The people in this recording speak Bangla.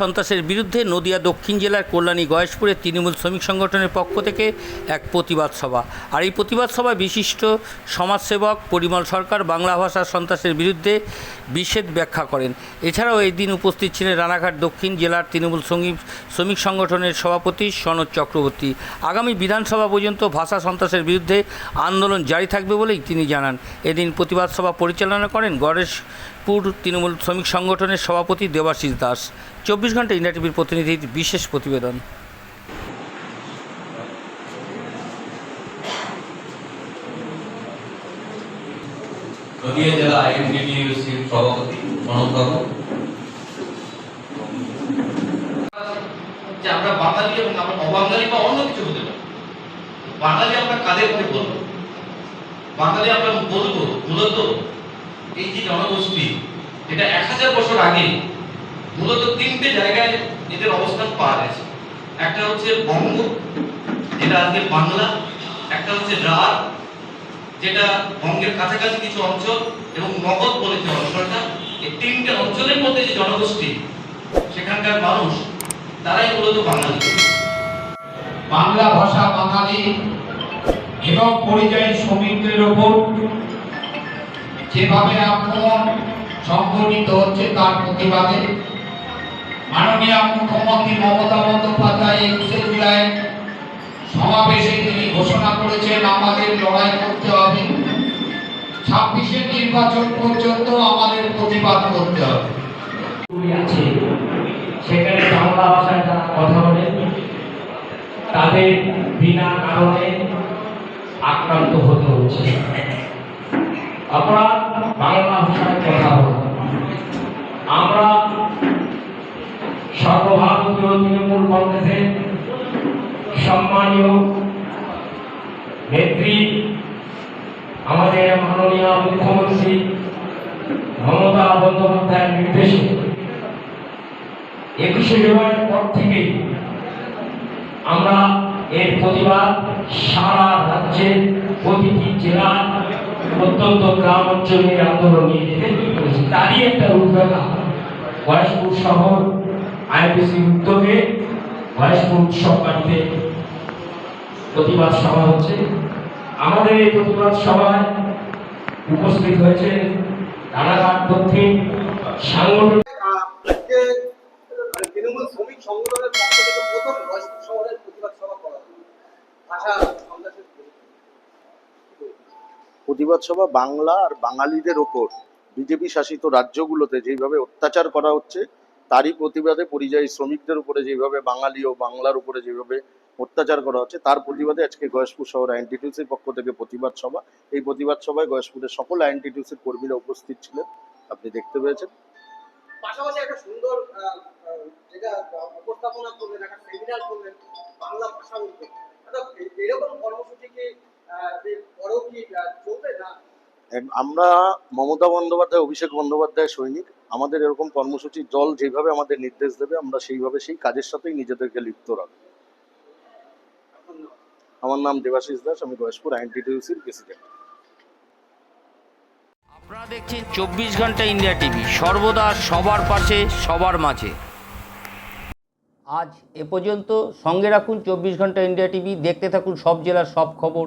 সন্ত্রাসের বিরুদ্ধে নদিয়া দক্ষিণ জেলার কল্যাণী গয়েশপুরে তৃণমূল শ্রমিক সংগঠনের পক্ষ থেকে এক প্রতিবাদ সভা। আর এই প্রতিবাদ সভায় বিশিষ্ট সমাজসেবক পরিমল সরকার বাংলা ভাষা সন্ত্রাসের বিরুদ্ধে বিশেষ ব্যাখ্যা করেন। এছাড়াও এই দিন উপস্থিত ছিলেন রানাঘাট দক্ষিণ জেলার তৃণমূল শ্রমিক শ্রমিক সংগঠনের সভাপতি সনদ চক্রবর্তী। আগামী বিধানসভা পর্যন্ত ভাষা সন্ত্রাসের বিরুদ্ধে আন্দোলন জারি থাকবে বলেই তিনি জানান। এদিন প্রতিবাদ সভা পরিচালনা করেন গণেশপুর তৃণমূল শ্রমিক সংগঠনের সভাপতি দেবাশিস দাস। চব্বিশ ঘণ্টা ইন্ডিয়া টিভির প্রতিনিধির বিশেষ প্রতিবেদন। নদিয়া জেলা আইএনটিটিউসির সভাপতি মনোজ যে আমরা বাঙালি এবং আমরা অবাঙালি বা অন্য কিছু হতে পারি। বাঙালি আমরা কাদেরকে বলব? বাঙালি আমরা বলব মূলত এই যে জনগোষ্ঠী এটা এক হাজার বছর আগে মূলত তিনটে জায়গায় এদের অবস্থান পাওয়া গেছে। একটা হচ্ছে বঙ্গ, যেটা আজকে বাংলা, একটা হচ্ছে রাঢ়, যেটা বঙ্গের কাছাকাছি কিছু অঞ্চল এবং নগদ বলে যে অঞ্চলটা, এই তিনটে অঞ্চলের মধ্যে যে জনগোষ্ঠী, সেখানকার মানুষ, তারাই মূলত বাঙালি। বাংলা ভাষা বাঙালি এবং পরিযায়ী শ্রমিকদের ওপর যেভাবে আক্রমণ সংঘটিত হচ্ছে তার প্রতিবাদে মাননীয় মুখ্যমন্ত্রী মমতা বন্দ্যোপাধ্যায় একুশে জুলাই সমাবেশে তিনি ঘোষণা করেছেন, আমাদের লড়াই করতে হবে। ছাব্বিশে নির্বাচন পর্যন্ত আমাদের প্রতিবাদ করতে হবে। সেখানে বাংলা ভাষায় তারা কথা বলে। তাদের বিনা কারণে আক্রান্ত হতে হচ্ছে। আমরা বাংলা ভাষায় কথা বলি আমরা সর্বভারতীয় তৃণমূল কংগ্রেসের সম্মানীয় নেত্রী, আমাদের মাননীয় মুখ্যমন্ত্রী মমতা বন্দ্যোপাধ্যায়ের নির্দেশে একুশে জুলাইয়ের পর থেকেই আমরা এর প্রতিবাদ সারা রাজ্যের প্রতিটি জেলা অত্যন্ত গ্রাম আন্দোলন নিয়ে যেতে তারই একটা উদ্যোগা বয়সপুর শহর আইপিসি উদ্যোগে বয়সপুর উৎসব বাড়িতে প্রতিবাদ সভা হচ্ছে। আমাদের এই প্রতিবাদ সভায় উপস্থিত হয়েছে রানাঘাট দক্ষিণ সাংগঠনিক মানে তৃণমূল শ্রমিক সংগঠনের পক্ষ থেকে প্রথম বয়স্ক শহরের প্রতিবাদ সভা করা ভাষা সন্ত্রাসের প্রতিবাদ সভা বাংলা আর বাঙালিদের ওপর বিজেপি শাসিত রাজ্যগুলোতে যেভাবে অত্যাচার করা হচ্ছে তারই প্রতিবাদে পরিযায়ী শ্রমিকদের উপরে যেভাবে বাঙালি ও বাংলার উপরে যেভাবে অত্যাচার করা হচ্ছে, তার প্রতিবাদে আজকে গয়েশপুর শহর আইনটিটিউসির পক্ষ থেকে প্রতিবাদ সভা। এই প্রতিবাদ সভায় গয়েশপুরের সকল আইনটিটিউসির কর্মীরা উপস্থিত ছিলেন, আপনি দেখতে পেয়েছেন। পাশাপাশি একটা সুন্দর যেটা উপস্থাপনা একটা সেমিনার বাংলা ভাষা আমরা মমতা বন্দ্যোপাধ্যায় অভিষেক বন্দ্যোপাধ্যায় সৈনিক আমাদের এরকম কর্মসূচির দল যেভাবে আমাদের নির্দেশ দেবে আমরা সেইভাবে সেই কাজের সাথেই নিজেদেরকে লিপ্ত রাখব। আমার নাম দেবাশিস দাস আমি গয়েশপুর আইনটিটিউসির প্রেসিডেন্ট আপনারা দেখছেন চব্বিশ ঘণ্টা ইন্ডিয়া টিভি সর্বদা সবার পাশে সবার মাঝে। আজ এ পর্যন্ত সঙ্গে রাখুন চব্বিশ ঘণ্টা ইন্ডিয়া টিভি দেখতে থাকুন সব জেলার সব খবর।